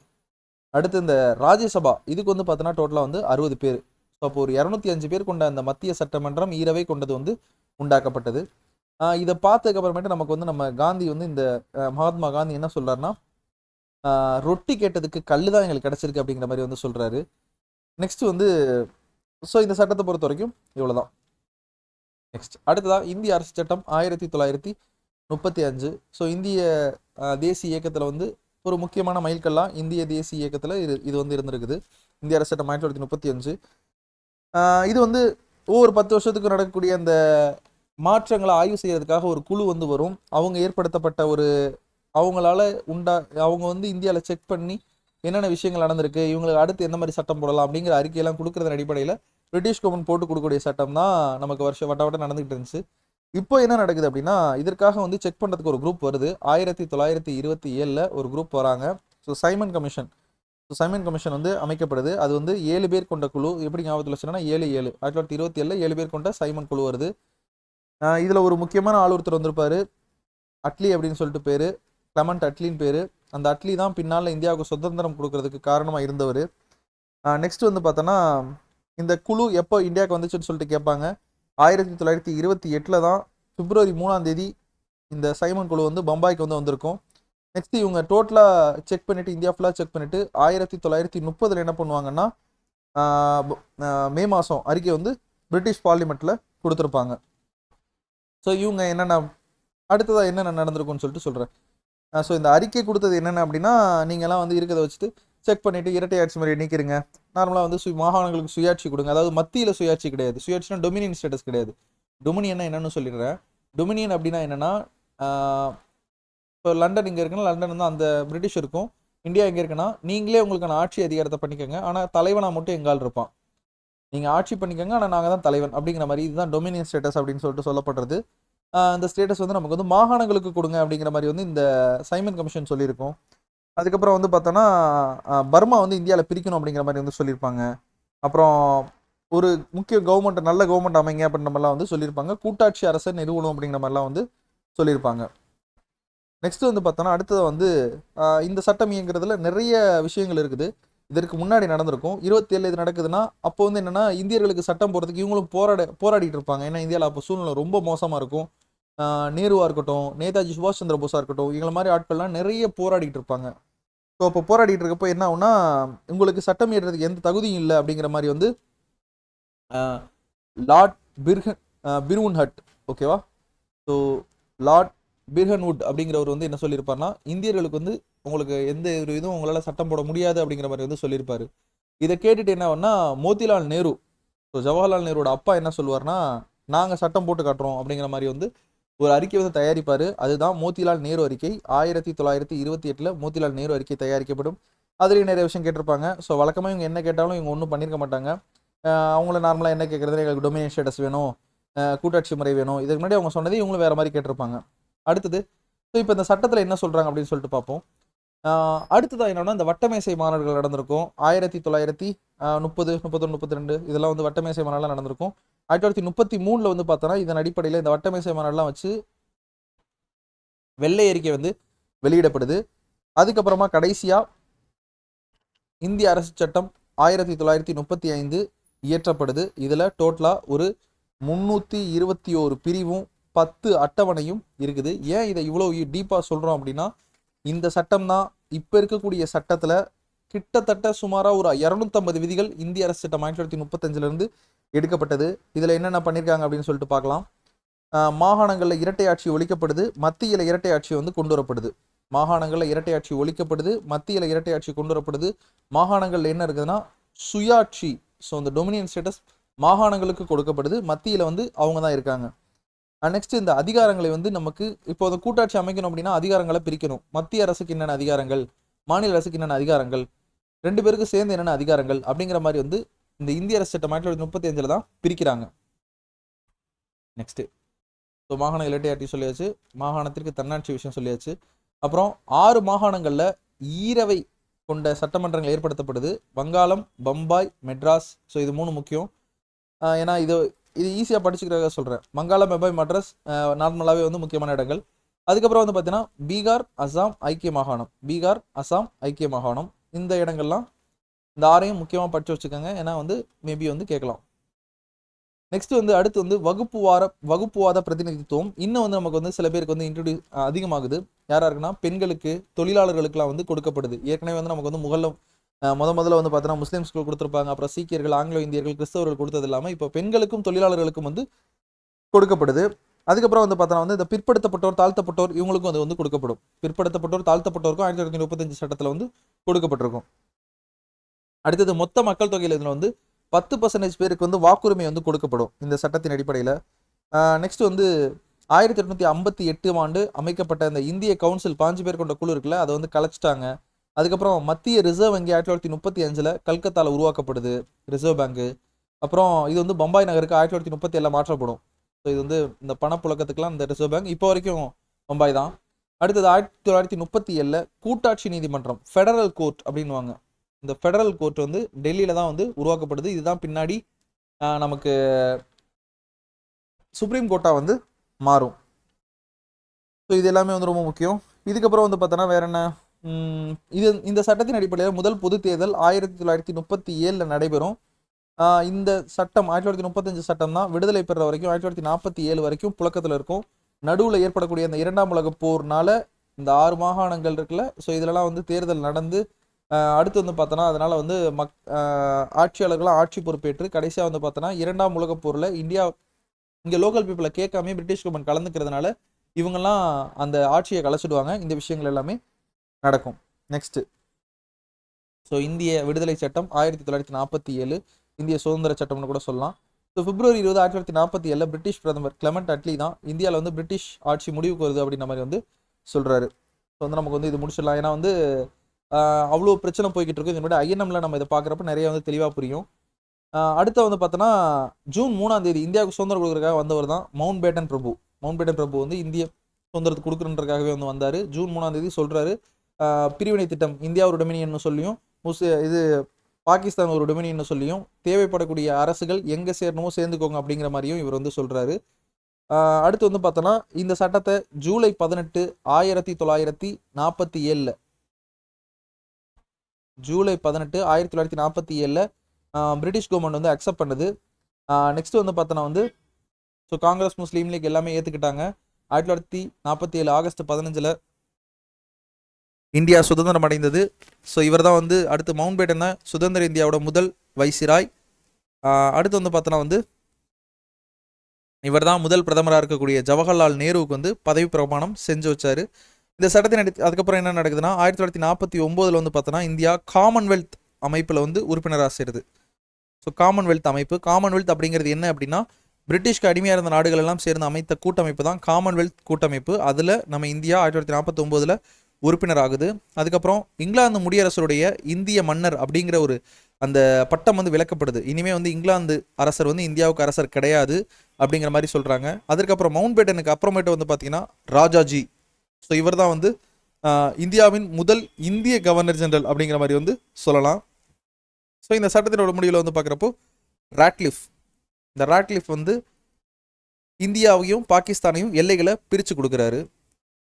அடுத்து இந்த ராஜ்யசபா இதுக்கு வந்து பார்த்தோன்னா டோட்டலாக வந்து அறுபது பேர். ஸோ அப்போ ஒரு இரநூத்தி அஞ்சு பேர் கொண்ட அந்த மத்திய சட்டமன்றம் ஈரவை கொண்டது வந்து உண்டாக்கப்பட்டது. இதை பார்த்ததுக்கு அப்புறமேட்டு நமக்கு வந்து நம்ம காந்தி வந்து இந்த மகாத்மா காந்தி என்ன சொல்றாருன்னா ரொட்டி கேட்டதுக்கு கல் தான் எங்களுக்கு கிடச்சிருக்கு அப்படிங்கிற மாதிரி வந்து சொல்றாரு. நெக்ஸ்ட் வந்து ஸோ இந்த சட்டத்தை பொறுத்த வரைக்கும் இவ்வளோதான் நெக்ஸ்ட் அடுத்ததாக இந்திய அரசு சட்டம் ஆயிரத்தி தொள்ளாயிரத்தி முப்பத்தி அஞ்சு. ஸோ இந்திய தேசிய இயக்கத்தில் வந்து ஒரு முக்கியமான மைல்கல்லாம் இந்திய தேசிய இயக்கத்தில் இது இது வந்து இருந்திருக்குது. இந்திய அரசு சட்டம் ஆயிரத்தி தொள்ளாயிரத்தி முப்பத்தி அஞ்சு. இது வந்து ஒவ்வொரு பத்து வருஷத்துக்கு நடக்கக்கூடிய அந்த மாற்றங்களை ஆய்வு செய்யறதுக்காக ஒரு குழு வந்து வரும். அவங்க ஏற்படுத்தப்பட்ட ஒரு அவங்களால உண்டா அவங்க வந்து இந்தியாவில் செக் பண்ணி என்னென்ன விஷயங்கள் நடந்திருக்கு இவங்களுக்கு அடுத்து எந்த மாதிரி சட்டம் போடலாம் அப்படிங்கிற அறிக்கையெல்லாம் கொடுக்குறதன் அடிப்படையில் பிரிட்டிஷ் கவர்மெண்ட் போட்டு கொடுக்கக்கூடிய சட்டம் தான் நமக்கு வருஷம் வட்ட வட்டம் நடந்துகிட்டு இருந்துச்சு. இப்போ என்ன நடக்குது அப்படின்னா இதற்காக வந்து செக் பண்ணுறதுக்கு ஒரு குரூப் வருது. ஆயிரத்தி தொள்ளாயிரத்தி இருபத்தி ஏழில் ஒரு குரூப் வராங்க. So Simon commission so Simon commission வந்து அமைக்கப்படுது. அது வந்து ஏழு பேர் கொண்ட குழு. எப்படி ஞாபகத்தில் வச்சுன்னா ஏழு ஏழு. ஆயிரத்தி தொள்ளாயிரத்தி இருபத்தி ஏழில் ஏழு பேர் கொண்ட சைமன் குழு வருது. இதில் ஒரு முக்கியமான ஆள் ஒருத்தர் வந்திருப்பார். அட்லி அப்படின்னு சொல்லிட்டு பேர். கிளமண்ட் அட்லின்னு பேர். அந்த அட்லி தான் பின்னால் இந்தியாவுக்கு சுதந்திரம் கொடுக்கறதுக்கு காரணமாக இருந்தவர். நெக்ஸ்ட் வந்து பார்த்தோன்னா இந்த குழு எப்போ இந்தியாவுக்கு வந்துச்சுன்னு சொல்லிட்டு கேட்பாங்க. ஆயிரத்தி தொள்ளாயிரத்தி இருபத்தி எட்டில் தான் பிப்ரவரி மூணாம் தேதி இந்த சைமன் குழு வந்து பம்பாய்க்கு வந்து வந்திருக்கும். நெக்ஸ்ட் இவங்க டோட்டலாக செக் பண்ணிவிட்டு இந்தியா ஃபுல்லாக செக் பண்ணிவிட்டு ஆயிரத்தி தொள்ளாயிரத்தி முப்பதில் என்ன பண்ணுவாங்கன்னா மே மாதம் அறிக்கை வந்து பிரிட்டிஷ் பார்லிமெண்ட்டில் கொடுத்துருப்பாங்க. ஸோ இவங்க என்னென்ன அடுத்ததாக என்னென்ன நடந்திருக்கும்னு சொல்லிட்டு சொல்கிறேன் ஸோ இந்த அறிக்கை கொடுத்தது என்னென்ன அப்படின்னா நீங்கள்லாம் வந்து இருக்கிறத வச்சுட்டு செக் பண்ணிவிட்டு இரட்டை ஆட்சி முறையை நீக்கிறீங்க நார்மலாக வந்து சு மாகாணங்களுக்கு சுயாட்சி கொடுங்க. அதாவது மத்தியில் சுயாட்சி கிடையாது. சுயாட்சினா டொமினியன் ஸ்டேட்டஸ் கிடையாது. டொமினியன்னா என்னன்னு சொல்லிடுறேன். டொமினியன் அப்படின்னா என்னென்னா இப்போ லண்டன் இங்கே இருக்குன்னா லண்டன் வந்து அந்த பிரிட்டிஷ் இருக்கும். இந்தியா எங்கே இருக்குன்னா நீங்களே உங்களுக்கான ஆட்சி அதிகாரத்தை பண்ணிக்கோங்க. ஆனால் தலைவனாக மட்டும் எங்கால் இருப்பான். நீங்கள் ஆட்சி பண்ணிக்கோங்க. ஆனால் நாங்கள் தான் தலைவன் அப்படிங்கிற மாதிரி இதுதான் டொமினியன் ஸ்டேட்டஸ் அப்படின்னு சொல்லிட்டு சொல்லப்படுறது. அந்த இந்த ஸ்டேட்டஸ் வந்து நமக்கு வந்து மாகாணங்களுக்கு கொடுங்க அப்படிங்கிற மாதிரி வந்து இந்த சைமன் கமிஷன் சொல்லியிருக்கோம். அதுக்கப்புறம் வந்து பார்த்தோன்னா பர்மா வந்து இந்தியாவில் பிரிக்கணும் அப்படிங்கிற மாதிரி வந்து சொல்லியிருப்பாங்க. அப்புறம் ஒரு முக்கிய கவர்மெண்ட் நல்ல கவர்மெண்ட் அமைங்க அப்படின்ற மாதிரிலாம் வந்து சொல்லியிருப்பாங்க. கூட்டாட்சி அரசை நிறுவனம் அப்படிங்கிற மாதிரிலாம் வந்து சொல்லியிருப்பாங்க. நெக்ஸ்ட் வந்து பார்த்தோன்னா அடுத்தது வந்து இந்த சட்டம் இயங்குறதுல நிறைய விஷயங்கள் இருக்குது. இதற்கு முன்னாடி நடந்திருக்கும். இருபத்தி ஏழு இது நடக்குதுன்னா அப்போ வந்து என்னன்னா இந்தியர்களுக்கு சட்டம் போடுறதுக்கு இவங்களும் போராட போராடிட்டு இருப்பாங்க. ஏன்னா இந்தியாவில் அப்போ சூழ்நிலை ரொம்ப மோசமாக இருக்கும். நேருவாக நேருவா இருக்கட்டும் நேதாஜி சுபாஷ் சந்திர போஸாக இருக்கட்டும் இவங்களை மாதிரி ஆட்கள்லாம் நிறைய போராடிட்டு இருப்பாங்க. ஸோ அப்போ போராடிட்டு இருக்கப்போ என்ன ஆகுனா உங்களுக்கு சட்டம் இயற்றுறதுக்கு எந்த தகுதியும் இல்லை அப்படிங்கிற மாதிரி வந்து லார்ட் பிர்ஹன் பிர்வுன் ஹட் ஓகேவா? ஸோ லார்ட் பிர்ஹன்வுட் அப்படிங்கிறவர் வந்து என்ன சொல்லியிருப்பார்னா இந்தியர்களுக்கு வந்து உங்களுக்கு எந்த ஒரு இதுவும் உங்களால் சட்டம் போட முடியாது அப்படிங்கிற மாதிரி வந்து சொல்லியிருப்பாரு. இதை கேட்டுட்டு என்ன ஆகும்னா மோதிலால் நேரு ஸோ ஜவஹர்லால் நேருவோட அப்பா என்ன சொல்லுவார்னா நாங்கள் சட்டம் போட்டு காட்டுறோம் அப்படிங்கிற மாதிரி வந்து ஒரு அறிக்கை வந்து தயாரிப்பார். அதுதான் மோதிலால் நேரு அறிக்கை. ஆயிரத்தி தொள்ளாயிரத்தி இருபத்தி எட்டில் மோதிலால் நேரு அறிக்கை தயாரிக்கப்படும். அதுலேயும் நிறைய விஷயம் கேட்டிருப்பாங்க. ஸோ வழக்கமாக இவங்க என்ன கேட்டாலும் இவங்க ஒன்றும் பண்ணியிருக்க மாட்டாங்க. அவங்கள நார்மலாக என்ன கேட்குறது எங்களுக்கு டொமினியன் ஸ்டேட்டஸ் வேணும். கூட்டாட்சி முறை வேணும். இதுக்கு முன்னாடி அவங்க சொன்னதே இவங்களும் வேறு மாதிரி கேட்டிருப்பாங்க. அடுத்தது ஸோ இப்போ இந்த சட்டத்தில் என்ன சொல்கிறாங்க அப்படின்னு சொல்லிட்டு பார்ப்போம். அடுத்ததாக என்னென்னா இந்த வட்டமேசை மாநாடுகள் நடந்திருக்கும். ஆயிரத்தி தொள்ளாயிரத்தி முப்பது முப்பத்தொன்று முப்பத்தி ரெண்டு இதெல்லாம் வந்து வட்டமேசை மாநாடுலாம் நடந்திருக்கும். ஆயிரத்தி தொள்ளாயிரத்தி முப்பத்தி மூணில் வந்து பார்த்தோன்னா இதன் அடிப்படையில் இந்த வட்டமேசை மாநாடுலாம் வச்சு வெள்ளை அறிக்கை வந்து வெளியிடப்படுது. அதுக்கப்புறமா கடைசியாக இந்திய அரசு சட்டம் ஆயிரத்தி தொள்ளாயிரத்தி முப்பத்தி ஐந்து இயற்றப்படுது. இதில் டோட்டலாக ஒரு முந்நூற்றி இருபத்தி ஓரு பிரிவும் பத்து அட்டவணையும் இருக்குது. ஏன் இதை இவ்வளோ டீப்பாக சொல்கிறோம் அப்படின்னா இந்த சட்டம் தான் இப்போ இருக்கக்கூடிய சட்டத்தில் கிட்டத்தட்ட சுமாராக ஒரு இரநூத்தம்பது விதிகள் இந்திய அரசு சட்டம் ஆயிரத்தி தொள்ளாயிரத்தி முப்பத்தஞ்சிலிருந்து எடுக்கப்பட்டது. இதில் என்னென்ன பண்ணியிருக்காங்க அப்படின்னு சொல்லிட்டு பார்க்கலாம். மாகாணங்களில் இரட்டை ஆட்சி ஒழிக்கப்படுது மத்தியில் இரட்டை ஆட்சி வந்து கொண்டு வரப்படுது. மாகாணங்களில் இரட்டை ஆட்சி ஒழிக்கப்படுது மத்தியில் இரட்டை ஆட்சி கொண்டு வரப்படுது. மாகாணங்களில் என்ன இருக்குதுன்னா சுயாட்சி ஸோ இந்த டொமினியன் ஸ்டேட்டஸ் மாகாணங்களுக்கு கொடுக்கப்படுது மத்தியில் வந்து அவங்க தான் இருக்காங்க. நெக்ஸ்ட் இந்த அதிகாரங்களை வந்து நமக்கு இப்போ அந்த கூட்டாட்சி அமைக்கணும் அப்படின்னா அதிகாரங்களை பிரிக்கணும். மத்திய அரசுக்கு என்னென்ன அதிகாரங்கள்? மாநில அரசுக்கு என்னென்ன அதிகாரங்கள்? ரெண்டு பேருக்கு சேர்ந்து என்னென்ன அதிகாரங்கள்? அப்படிங்கிற மாதிரி வந்து இந்த இந்திய அரசு சட்டம் ஆயிரத்தி தொள்ளாயிரத்தி முப்பத்தி அஞ்சில் தான் பிரிக்கிறாங்க. நெக்ஸ்ட் ஸோ மாகாண இலட்டையாட்டி சொல்லியாச்சு. மாகாணத்திற்கு தன்னாட்சி விஷயம் சொல்லியாச்சு. அப்புறம் ஆறு மாகாணங்களில் ஈரவை கொண்ட சட்டமன்றங்கள் ஏற்படுத்தப்படுது. வங்காளம் பம்பாய் மெட்ராஸ். ஸோ இது மூணு முக்கியம். ஏன்னா இது இது ஈஸியாக படிச்சுக்கிறதாக சொல்கிறேன் மங்காளம் மெபாய் மட்ரஸ் நார்மலாகவே வந்து முக்கியமான இடங்கள். அதுக்கப்புறம் வந்து பார்த்தீங்கன்னா பீகார் அசாம் ஐக்கிய மாகாணம். பீகார் அசாம் ஐக்கிய மாகாணம். இந்த இடங்கள்லாம் இந்த ஆறையும் முக்கியமாக படித்து வச்சுக்கோங்க. ஏன்னா வந்து மேபி வந்து கேட்கலாம். நெக்ஸ்ட் வந்து அடுத்து வந்து வகுப்புவார வகுப்புவாத பிரதிநிதித்துவம். இன்னும் வந்து நமக்கு வந்து சில பேருக்கு வந்து இன்ட்ரடியூஸ் அதிகமாகுது. யாராக இருக்குன்னா பெண்களுக்கு தொழிலாளர்களுக்குலாம் வந்து கொடுக்கப்படுது. ஏற்கனவே வந்து நமக்கு வந்து முகலம் முத முதல்ல வந்து பார்த்தோன்னா முஸ்லீம்ஸ்க்கு கொடுத்துருப்பாங்க. அப்புறம் சீக்கியர்கள் ஆங்கிலோ இந்தியர்கள் கிறிஸ்தவர்கள் கொடுத்தது இல்லாமல் இப்போ பெண்களுக்கும் தொழிலாளர்களுக்கும் வந்து கொடுக்கப்படுது. அதுக்கப்புறம் வந்து பார்த்தோன்னா வந்து இந்த பிற்படுத்தப்பட்டோர் தாழ்த்தப்பட்டோர் இவங்களுக்கும் அது வந்து கொடுக்கப்படும். பிற்படுத்தப்பட்டோர் தாழ்த்தப்பட்டோருக்கும் ஆயிரத்தி தொள்ளாயிரத்தி முப்பத்தஞ்சு சட்டத்தில் வந்து கொடுக்கப்பட்டிருக்கும். அடுத்தது மொத்த மக்கள் தொகையில் இதில் வந்து பத்து பர்சன்டேஜ் பேருக்கு வந்து வாக்குரிமை வந்து கொடுக்கப்படும் இந்த சட்டத்தின் அடிப்படையில். நெக்ஸ்ட் வந்து ஆயிரத்தி எட்நூத்தி ஐம்பத்தி எட்டு ஆண்டு அமைக்கப்பட்ட இந்த இந்திய கவுன்சில் பாஞ்சு பேர் கொண்ட குழு இருக்குல்ல அதை வந்து கலைச்சிட்டாங்க. அதுக்கப்புறம் மத்திய ரிசர்வ் வங்கி ஆயிரத்தி தொள்ளாயிரத்தி முப்பத்தி அஞ்சில் கல்கத்தாவில் உருவாக்கப்படுது ரிசர்வ் பேங்க்கு. அப்புறம் இது வந்து பம்பாய் நகருக்கு ஆயிரத்தி தொள்ளாயிரத்தி முப்பத்தி ஏழில் மாற்றப்படும். ஸோ இது வந்து இந்த பணப்புழக்கத்துக்குலாம் இந்த ரிசர்வ் பேங்க் இப்போ வரைக்கும் பம்பாய் தான். அடுத்தது ஆயிரத்தி தொள்ளாயிரத்தி முப்பத்தி ஏழில் கூட்டாட்சி நீதிமன்றம் ஃபெடரல் கோர்ட் அப்படின்னுவாங்க. இந்த ஃபெடரல் கோர்ட் வந்து டெல்லியில் தான் வந்து உருவாக்கப்படுது. இதுதான் பின்னாடி நமக்கு சுப்ரீம் கோர்ட்டாக வந்து மாறும். ஸோ இது எல்லாமே வந்து ரொம்ப முக்கியம். இதுக்கப்புறம் வந்து பார்த்தோன்னா வேற என்ன? இது இந்த சட்டத்தின் அடிப்படையில் முதல் பொது தேர்தல் ஆயிரத்தி தொள்ளாயிரத்தி முப்பத்தி ஏழில் நடைபெறும். இந்த சட்டம் ஆயிரத்தி தொள்ளாயிரத்தி முப்பத்தஞ்சு சட்டம் தான். விடுதலை பெற வரைக்கும் ஆயிரத்தி தொள்ளாயிரத்தி நாற்பத்தி ஏழு வரைக்கும் புழக்கத்தில் இருக்கும். நடுவில் ஏற்படக்கூடிய அந்த இரண்டாம் உலக போர்னால இந்த ஆறு மாகாணங்கள் இருக்குல்ல ஸோ இதிலலாம் வந்து தேர்தல் நடந்து அடுத்து வந்து பார்த்தோன்னா அதனால் வந்து மக் ஆட்சியாளர்களாக ஆட்சி பொறுப்பேற்று கடைசியாக வந்து பார்த்தோன்னா இரண்டாம் உலகப் போரில் இந்தியா இங்கே லோக்கல் பீப்புளை கேட்காம பிரிட்டிஷ் கவர்மெண்ட் கலந்துக்கிறதுனால இவங்கெல்லாம் அந்த ஆட்சியை கலைச்சிடுவாங்க இந்த விஷயங்கள் எல்லாமே. நடக்கும். நெக்ஸ்ட்டு ஸோ இந்திய விடுதலை சட்டம் ஆயிரத்தி தொள்ளாயிரத்தி நாற்பத்தி ஏழு இந்திய சுதந்திர சட்டம்னு கூட சொல்லலாம். ஸோ பிப்ரவரி இருபது ஆயிரத்தி தொள்ளாயிரத்தி நாற்பத்தி ஏழில் பிரிட்டிஷ் பிரதமர் கிளமெண்ட் அட்லி தான் இந்தியாவில் வந்து பிரிட்டிஷ் ஆட்சி முடிவுக்கு வருது அப்படின்ற மாதிரி வந்து சொல்கிறாரு ஸோ வந்து நமக்கு வந்து இது முடிச்சிடலாம். ஏன்னா வந்து அவ்வளோ பிரச்சனை போய்கிட்டு இருக்கு. இதனுடைய ஐஎன்எம்ல நம்ம இதை பார்க்குறப்ப நிறைய வந்து தெளிவாக புரியும். அடுத்த அடுத்து வந்து பார்த்தோன்னா ஜூன் மூணாம் தேதி இந்தியாவுக்கு சுதந்திரம் கொடுக்குறதுக்காக வந்தவர் தான் மவுண்ட் பேட்டன் பிரபு. மவுண்ட் பேட்டன் பிரபு வந்து இந்திய சுதந்திரத்தை கொடுக்குறன்றக்காகவே வந்து வந்தார். ஜூன் மூணாம் தேதி சொல்கிறாரு பிரிவினை திட்டம் இந்தியா ஒரு டொமினியன் சொல்லியும் முஸ் இது பாகிஸ்தான் ஒரு டொமினியன் சொல்லியும் தேவைப்படக்கூடிய அரசுகள் எங்கே சேரணுமோ சேர்ந்துக்கோங்க அப்படிங்கிற மாதிரியும் இவர் வந்து சொல்கிறாரு அடுத்து வந்து பார்த்தோன்னா இந்த சட்டத்தை ஜூலை பதினெட்டு ஆயிரத்தி தொள்ளாயிரத்தி நாற்பத்தி ஏழில் ஜூலை பதினெட்டு ஆயிரத்தி தொள்ளாயிரத்தி நாற்பத்தி ஏழில் பிரிட்டிஷ் கவர்மெண்ட் வந்து அக்செப்ட் பண்ணுது. நெக்ஸ்ட் வந்து பார்த்தோன்னா வந்து ஸோ காங்கிரஸ் முஸ்லீம் லீக் எல்லாமே ஏற்றுக்கிட்டாங்க ஆயிரத்தி தொள்ளாயிரத்தி நாற்பத்தி ஏழு ஆகஸ்ட் பதினஞ்சில் இந்தியா சுதந்திரம் அடைந்தது. ஸோ இவர் தான் வந்து அடுத்து மவுண்ட் பேட்டன் தான் சுதந்திர இந்தியாவோட முதல் வைசிராய். அடுத்து வந்து பார்த்தோன்னா வந்து இவர் தான் முதல் பிரதமராக இருக்கக்கூடிய ஜவஹர்லால் நேருவுக்கு வந்து பதவி பிரமாணம் செஞ்சு வச்சார். இந்த சட்டத்தின் அடி அதுக்கப்புறம் என்ன நடக்குதுன்னா ஆயிரத்தி தொள்ளாயிரத்தி நாற்பத்தி ஒம்போதில் வந்து பார்த்தோன்னா இந்தியா காமன்வெல்த் அமைப்பில் வந்து உறுப்பினராக சேருது. ஸோ காமன்வெல்த் அமைப்பு. காமன்வெல்த் அப்படிங்கிறது என்ன அப்படின்னா பிரிட்டிஷ்க்கு அடிமையாக இருந்த நாடுகள் எல்லாம் சேர்ந்து அமைத்த கூட்டமைப்பு தான் காமன்வெல்த் கூட்டமைப்பு. அதில் நம்ம இந்தியா ஆயிரத்தி தொள்ளாயிரத்தி நாற்பத்தொம்போதில் உறுப்பினர் ஆகுது அதுக்கப்புறம் இங்கிலாந்து முடியரசருடைய இந்திய மன்னர் அப்படிங்கிற ஒரு அந்த பட்டம் வந்து விளக்கப்படுது. இனிமே வந்து இங்கிலாந்து அரசர் வந்து இந்தியாவுக்கு அரசர் கிடையாது அப்படிங்கிற மாதிரி சொல்கிறாங்க அதுக்கப்புறம் மவுண்ட் பேட்டனுக்கு அப்புறமேட்டு வந்து பார்த்தீங்கன்னா ராஜாஜி. ஸோ இவர் தான் வந்து இந்தியாவின் முதல் இந்திய கவர்னர் ஜெனரல் அப்படிங்கிற மாதிரி வந்து சொல்லலாம். ஸோ இந்த சட்டத்தினோட முடிவில் வந்து பார்க்குறப்போ ராட்லிஃப். இந்த ராட்லிஃப் வந்து இந்தியாவையும் பாகிஸ்தானையும் எல்லைகளை பிரித்து கொடுக்குறாரு.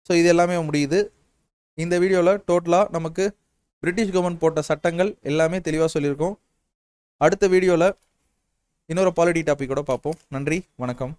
ஸோ இது எல்லாமே முடியுது. இந்த வீடியோவில் டோட்டலாக நமக்கு பிரிட்டிஷ் கவர்மெண்ட் போட்ட சட்டங்கள் எல்லாமே தெளிவாக சொல்லியிருக்கோம். அடுத்த வீடியோவில் இன்னொரு பாலிட்டி டாபிக்கோட பார்ப்போம். நன்றி வணக்கம்.